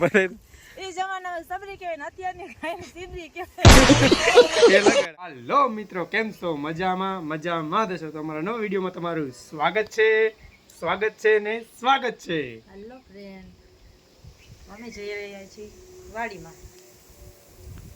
બધા એ જમાનામાં સબરી કહેવાય ને અત્યારની ગાયને સીબરી કહેવાય. હાલો મિત્રો કેમ છો? મજામાં? મજામાં દશો તમારા નવા વિડીયોમાં તમારું સ્વાગત છે. સ્વાગત છે ને સ્વાગત છે. હેલો ફ્રેન્ડ અમે જઈ રહ્યા છીએ વાડીમાં.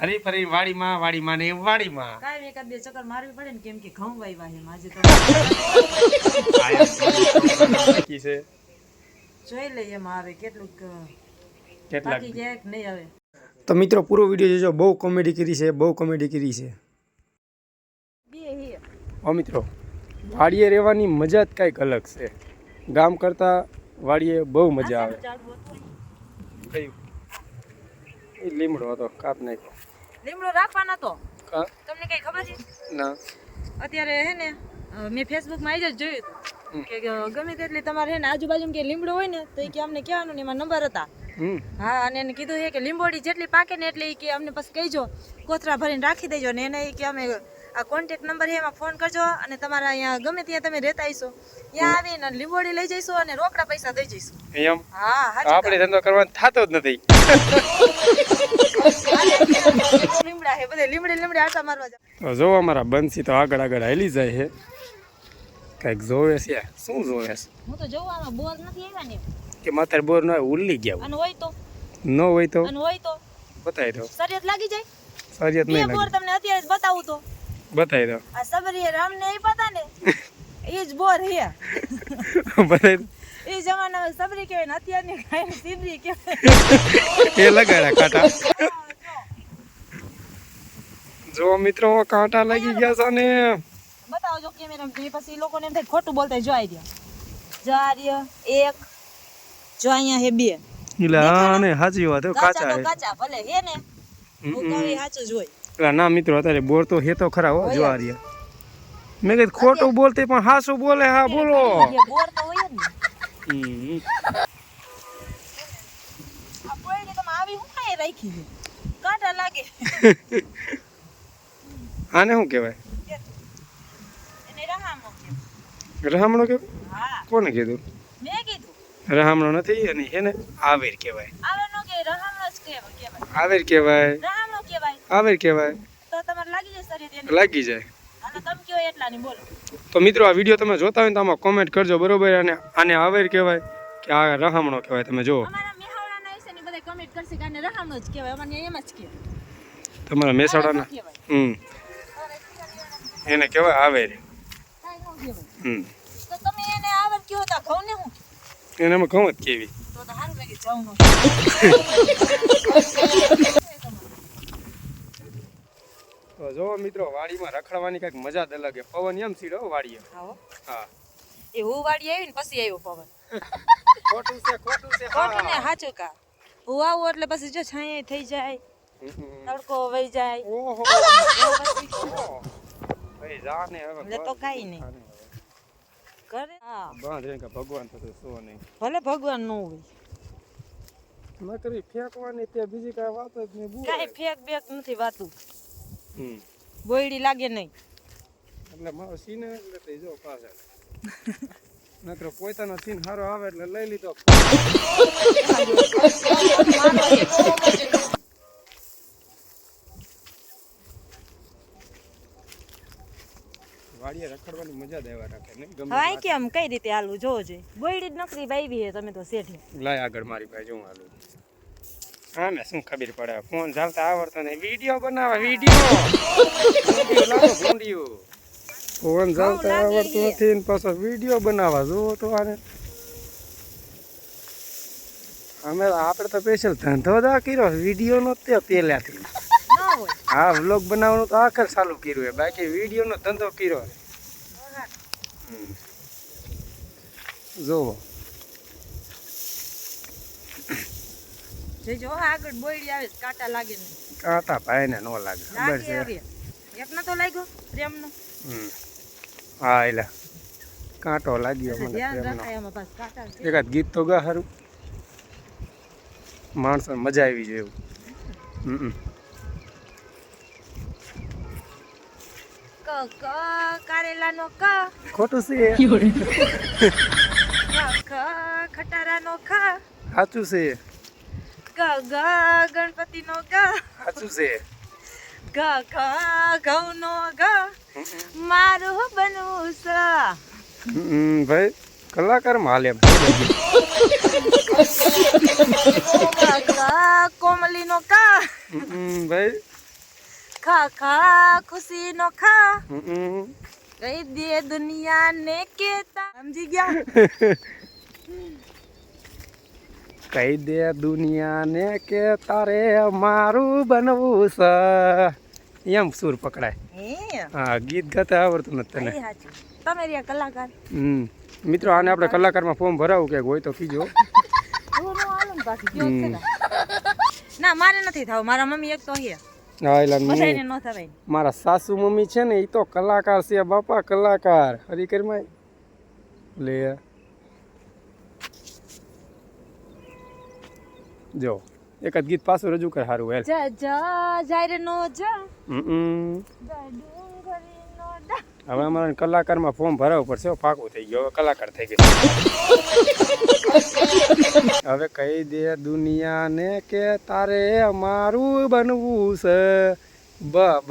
હરી ફરી વાડીમાં વાડીમાં ને વાડીમાં. કાઈ એકાદ બે ચક્કર મારવી પડે ને કેમ કે ઘઉં વાવ્યા છે માજે તો. છે જોઈ લઈએ મારે આવે કેટલુંક કેટલાક બાકી ક્યાંક નહીં આવે. તો મિત્રો પૂરો વીડિયો જોજો. બહુ કોમેડી કરી છે બહુ કોમેડી કરી છે. ઓ મિત્રો. વાડીએ રહેવાની મજા જ કંઈક અલગ છે. ગામ કરતાં વાડીએ બહુ મજા આવે. કયું? એ લીમડો હતો કાપ નાખ્યો. લીમડો રાખવાનો તો? તમને કઈ ખબર છે? ના. અત્યારે હે ને મેં ફેસબુકમાં આવી જ જોયું હતું કે ગમે તેટલી તમારે હે ને આજુબાજુ કે લીમડો હોય ને તો એ કે અમને કહેવાનું ને એમાં નંબર હતા. હા અને એને કીધું છે કે લીંબોડી જેટલી પાકે ને એટલી કે અમને પછી કહીજો કોથરા ભરીને રાખી દેજો ને એને કે અમે આ કોન્ટેક્ટ નંબર છે એમાં ફોન કરજો અને તમારા અહીંયા ગમે ત્યાં તમે રહેતા હશો ત્યાં આવીને લીંબોડી લઈ જઈશું અને રોકડા પૈસા દઈ જઈશું. એમ? હા આપણે ધંધો કરવાનો થતો જ નથી. લીમડા છે બધે લીમડે લીમડે આટા મારવા જાવ તો જો અમારા બંસી તો આગળ આગળ હાલી જાય છે. કંઈક જોવે છે શું જોવે છે? હું તો જોવામાં બોલ બોર નથી આવ્યા ને. કે માથે બોર ન હોય ઉલ્લી ગયા અને હોય તો? ન હોય તો? અને હોય તો? બતાવી દો. સરિયત લાગી જાય? સરિયત નહીં લાગે બોર તમને અત્યારે બતાવું તો. બતાવી દો. આ સબરી રામ ને એ પતા ને એ જ બોર હે. બતાવી એ જમાનામાં સબરી કહેવાય ને અત્યારની ગાયને સિબરી કહેવાય. એ લગાડ્યા કાંટા. જો મિત્રો કાંટા લાગી ગયા છે ને બતાવજો કેમેરા પછી લોકોને એમ થાય ખોટું બોલતા જોઈ દે જો આર્ય એક. જો અહીંયા હે બે. એટલે હા ને? સાચી વાત હે કાચા કાચા હે. કાચા ભલે હે ને. કહું સાચું જ હોય. એટલે ના મિત્રો અત્યારે બોર તો હે તો ખરા હો જો. આ રહ્યા મેં કીધું ખોટું બોલતી પણ હાસું બોલે હા બોલો. બોર તો હોય ને. આને શું કહેવાય. રહામણો કેવું હા. કોને કીધું? રહામણો નથી અને એને આવેર કહેવાય. આવેર કહેવાય આવેર કહેવાય. લાગી જાય તો મિત્રો આ વીડિયો તમે જોતા હોય તો આમાં કોમેન્ટ કરજો બરોબર? અને આને આવેર કહેવાય કે આ રહામણો કહેવાય તમે જુઓ. તમારા મહેસાણાના હમ. એને કહેવાય આવેર. હમ. તો તમે એને આવડ કયો તા ઘઉં ને હું એને અમે ઘઉં કેવી જો મિત્રો વાડીમાં રખડવાની કંઈક મજા જ અલગ પવન એમ સીડો વાડીએ. હા. એ હું વાડી આવી ને પછી આવ્યો પવન. ખોટું છે ખોટું છે ખોટું ને સાચું કા. હું આવું એટલે પછી જો છાંય થઈ જાય તડકો વહી જાય. ઓહો. પછી. તો કાંઈ નહીં. કરે? હા. બાંધ રે કે ભગવાન તો શું નહીં. ભલે ભગવાનનું હોય. નકરી ફેંકવાની તે બીજી કાંઈ વાત જ નહીં બુ કાંઈ ફેંક બેક નથી વાતું. હમ. બોયડી લાગે નહીં. એટલે મારો સીન એટલે તે જો પાછળ. નકર પોતાનો સીન સારો આવે એટલે લઈ લીધો. વાડીએ રખડવાની મજા દેવા રાખે ને ગમે હવે કેમ? કઈ રીતે હાલવું જોવો જોઈએ. બોયડી જ નકરી બાઈવી હે તમે તો શેઠે. લાય આગળ મારી પાસે હાલું હા ને શું ખબર પડે? ફોન ચાલતા આવડતો નહીં. વીડિયો બનાવે વીડિયો! ભૂંડિયો ફોન ચાલતા આવડતો નથી ને પાછો વીડિયો બનાવવા. જુઓ તો આને. અમે આપણે તો સ્પેશિયલ ધંધો જ આ કર્યો વીડિયો નો તે પહેલાથી. હા વ્લોગ બનાવવાનું તો આખર ચાલુ કર્યું છે બાકી વિડીયોનો ધંધો કર્યો. જુઓ જો આગળ બોયડી આવે કાંટા લાગે નહીં. કાંટા ભાઈને નો લાગે ખબર છે. એકનો તો લાગ્યો પ્રેમનો? હમ. હા એટલે કાંટો લાગ્યો મને પ્રેમનો. એકાદ ગીત તો ગા સારું માણસો મજા આવી જાય એવું. હમ. ક ક કારેલાનો ક. ખોટું છે. ખ ખટારાનો ખ. સાચું છે. ગ ગ ગણપતિનો ગ. સાચું છે. ગ ગ ઘઉંનો ગ. મારું બનવું હમ, ભાઈ કલાકાર માલ કોમલીનો કા. ભાઈ ખા ખા ખુશીનો ખા. હમ, કહી દે દુનિયાને કે તા- સમજી ગયા? કહી દે દુનિયાને કે તારે મારું બનવું છે. એમ સુર પકડાય. હે ગીત ગાતા આવડતું નથી તને. તમે રહ્યા કલાકાર. હમ. મિત્રો આને આપણે કલાકારમાં ફોર્મ ભરાવું કે હોય તો કીજો. ને ને. ના મારે નથી થવું. મારા મમ્મી એક તો હે હા એટલે મારા સાસુ મમ્મી છે ને એ તો કલાકાર છે બાપા કલાકાર. હરિકરમાં લે. જો એક જ ગીત પાછું રજૂ કર સારું હેલ. જા જા જાયરે નો જા. હમ. હવે અમારે કલાકારમાં ફોર્મ ભરાવવું પડશે પાકું થઈ ગયું. હવે કલાકાર થઈ ગયો. હવે કહી દે દુનિયાને કે તારે અમારું બનવું છે. બ બ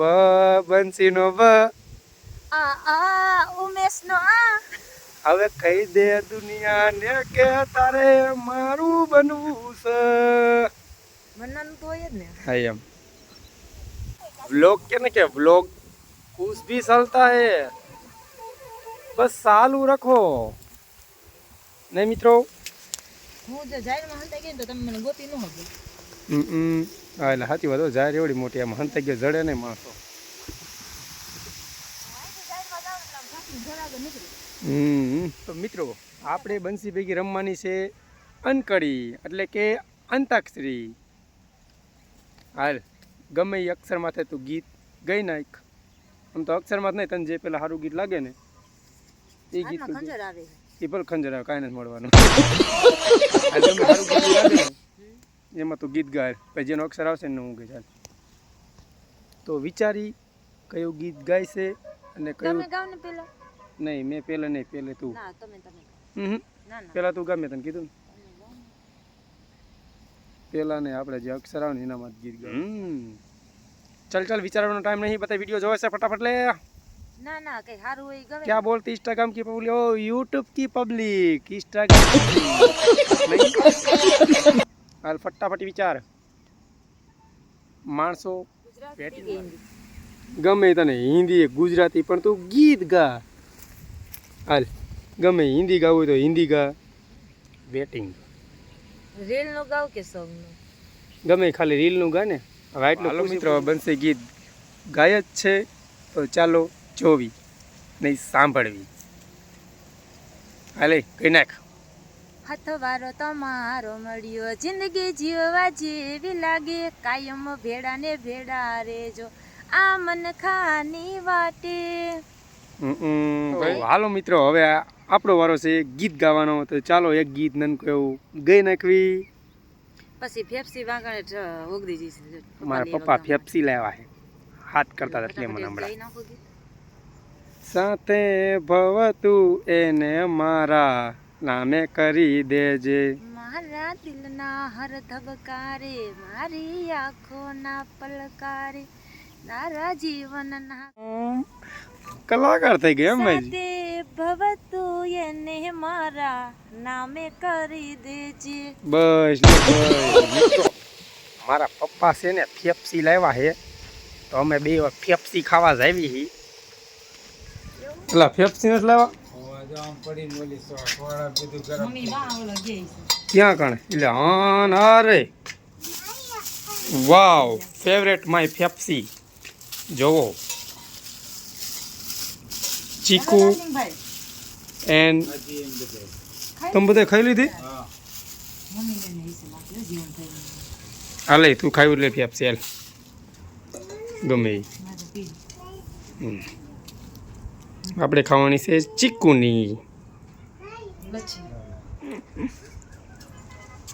બંસી નો બ ઉમેશ નો હવે કહી દે દુનિયાને કે તારે મારું બનવું છે. મનન તો એ જ ને. હા એમ. વ્લોગ કે ને કે વ્લોગ कुछ भी चलता है बस चालू रखो नहीं मित्रों હું જો જાહેરમાં હંતાઈ ગઈ ને તો તમે મને ગોતી ન હોજો હમ હમ. હા એટલે સાચી વાત હો, જાહેર એવડી મોટી આમ હંતાઈ ગયો જડે નહીં માણસો હમ તો મિત્રો આપણે બંસી ભેગી રમવાની છે અનકડી એટલે કે અંતાક્ષરી હાલ ગમે એ અક્ષરમાં થાય તું ગીત ગઈ નાખ આમ તો અક્ષરમાં જ નહીં તને જે પેલા સારું ગીત લાગે ને એ ગીત એ પણ ખંજર આવે કાંઈ નથી મળવાનું. એમાં તું ગીત ગાય. પછી જેનો અક્ષર આવશે ને હું ગઈ ચાલ. તો વિચારી કયું ગીત ગાય છે અને કયું પેલા? નહીં મેં પેલા નહીં પહેલે તું. પેલા તું ગમે તને કીધું પેલા ને આપણે જે અક્ષર આવે ને એનામાં જ ગીત ગાય. હમ. ચલ ચલ વિચારવાનો ટાઈમ નહીં બધા વીડિયો જોવે છે ફટાફટ લે. ના ના કઈ સારું હોય ગમે. ક્યાં બોલતી? ઇન્સ્ટાગ્રામ કી પબ્લિક ઓ યુટ્યુબ કી પબ્લિક ઇન્સ્ટાગ્રામ હાલ ફટાફટ વિચાર. માણસો ગમે તને હિન્દી ગુજરાતી પણ તું ગીત ગા. હાલ ગમે હિન્દી ગાવું તો હિન્દી ગા. વેટિંગ રીલનું ગાવ કે સોંગનું ગમે ખાલી રીલનું ગા ને. હવે આટલું મિત્રો બનશે ગીત. ગાય જ છે તો ચાલો જોવી નહીં સાંભળવી. હાલે કઈ નાખ. હાથવારો તમારો મળ્યો જિંદગી જીવવા જેવી લાગે. કાયમ ભેડા ને ભેડા રેજો આ મન ખાની વાટે. હાલો મિત્રો હવે આપણો વારો છે ગીત ગાવાનો તો ચાલો એક ગીત નનકું એવું ગઈ નાખવી. પછી ફેફસી વાગણે ઉગદી જઈશ મારા પપ્પા ફેફસી લેવા હે હાથ કરતા હતા એટલે મને હમણાં. સાથે ભવતું એને મારા નામે કરી દેજે. મારા દિલના હર ધબકારે મારી આંખોના પલકારે તારા જીવનના કલાકાર થઈ ગયો એમ ભાઈ ભવતુ એને મારા નામે કરી દેજે. બસ મારા પપ્પા છે ને ફેફસી લાવ્યા છે. તો અમે બે વાર ફેફસી ખાવા જ આવી એટલે પેલા ફેફસી નથી લાવ્યા? મમ્મી વાહ ઓલો ક્યાં કણે? એટલે હા અરે વાવ ફેવરેટ માય ફેફસી. જોવો. ચીકુ એન્ડ તમે બધા ખાઈ લીધી? હાલે તું ખાયું લેતી ફેફસી હાલ ગમે આપણે ખાવાની છે ચીકુની.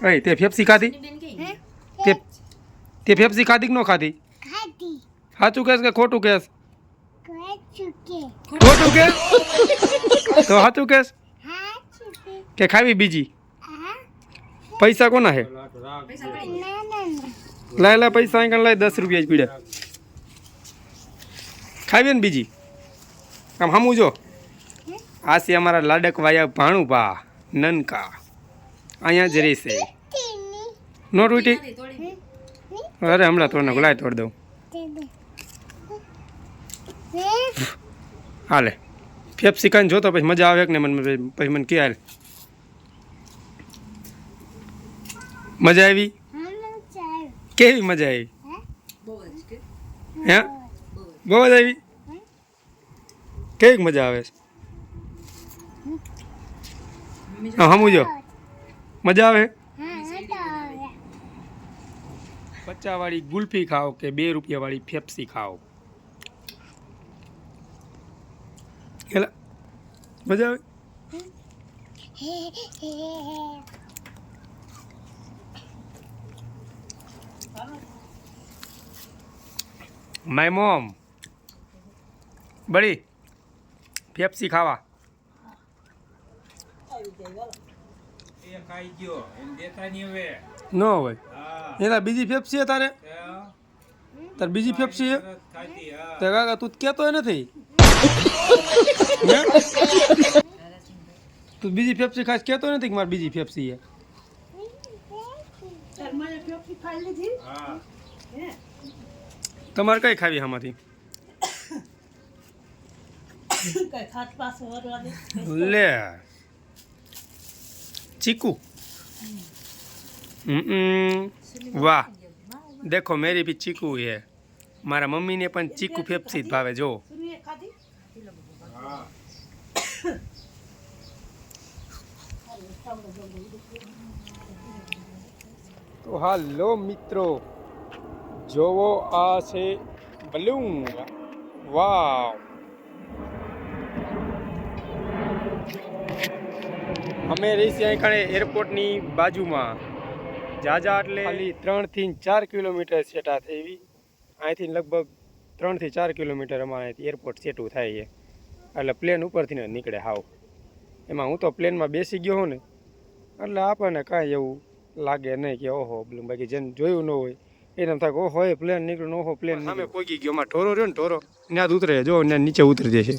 અય તે ફેફસી ખાધી? તે ફેફસી ખાધી કે ન ખાધી? સાચું કહેશ કે ખોટું કહેશ? ખાઈ ખોટું કે. તો સાચું કેસ કે. ખાવી બીજી? પૈસા કોના હે? લાય લાય પૈસા અહીં કણ લાય દસ રૂપિયા જ પીડ્યા ખાવી ને બીજી? આમ હમું જો. આ છે અમારા લાડક વાયા ભાણું પા નનકા. અહીંયા જ રહેશે. નો તૂટી? અરે હમણાં તોડ લાય તોડ દઉં. હાલે. ફેપ શીખાઈને જોતો પછી મજા આવે કે ને મને પછી મને કે હાલ. મજા આવી? કેવી મજા આવી? હે? બહુ જ આવી? કેવી મજા આવે? છે હા હમું જો. મજા આવે? પચાવાળી ગુલ્ફી ખાઓ કે બે રૂપિયાવાળી ફેપ્સી ખાઓ? એલા મજા આવે? My mom. બળી. પેપ્સી ખાવા. નો હોય. એના બીજી ફેપ્સી છે તારે? તાર બીજી તરત તે કાકા તું કહેતો નથી? તું બીજી ફેપ્સી ખાસ કહેતો નથી કે મારે બીજી ફેપ્સી છે હા તમારે કઈ ખાવી આમાંથી લે ચીકુ હમ વાહ દેખો મેરી ભી ચીકુ હે મારા મમ્મીને પણ ચીકુ ફેપ્સી જ ભાવે જો હા તો હાલો મિત્રો, જોવો આ છે બલૂન વાવ. અમે રહી છીએ અહીં કણે એરપોર્ટની બાજુમાં. જાજા એટલે ખાલી ત્રણથી ચાર કિલોમીટર સેટા થઈ અહીંથી લગભગ ત્રણથી ચાર કિલોમીટર અમારે એરપોર્ટ સેટું થાય છે. એટલે પ્લેન ઉપરથી ને નીકળે હાવ. એમાં હું તો પ્લેનમાં બેસી ગયો હોઉં ને એટલે આપણને કાંઈ એવું લાગે નહીં કે ઓહો પેલું બાકી જેને જોયું ન હોય એને થાય ઓહો એ પ્લેન નીકળ્યું ઓહો પ્લેન સામે પોગી ગયો એમાં ઢોરો રહ્યો ને ઢોરો. ત્યાં જ ઉતરે જો ત્યાં નીચે ઉતરી જશે.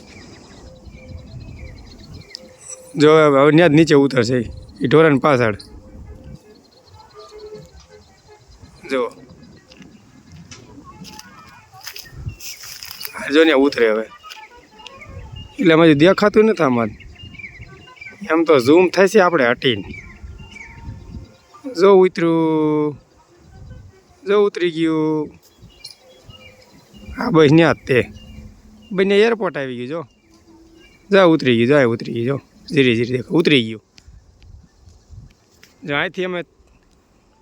જો હવે ત્યાં જ નીચે ઉતરશે એ ઢોરાની પાછળ. જો. જો ત્યાં ઉતરે હવે. એટલે એમાં દેખાતું નથી અમારે એમ તો ઝૂમ થાય આપણે હટીને. જો ઉતર્યું, જો ઉતરી ગયું. હા બસ ન્યા તે. બંને એરપોર્ટ આવી ગયું જો. જા ઉતરી ગયું જાય ઉતરી ગયું જો. ધીરે ધીરે દેખો ઉતરી ગયું. અહીંથી અમે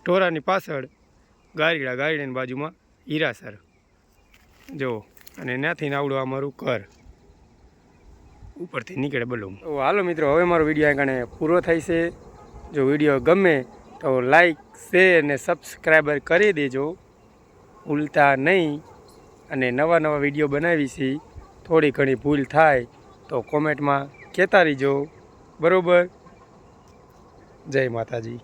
ટોરાની પાછળ ગારીડા ગારીડાની બાજુમાં હીરાસર. જો અને ત્યાંથી આવડું અમારું ઘર. ઉપરથી નીકળે બલૂમ તો હાલો મિત્રો, હવે મારો વીડિયો આગળ પૂરો થાય છે. જો વીડિયો ગમે તો લાઈક શેર અને સબસ્ક્રાઈબર કરી દેજો. ભૂલતા નહીં. અને નવા નવા વીડિયો બનાવી છે, થોડી ઘણી ભૂલ થાય તો કોમેન્ટમાં કહેતા રહીજો. બરાબર? જય માતાજી.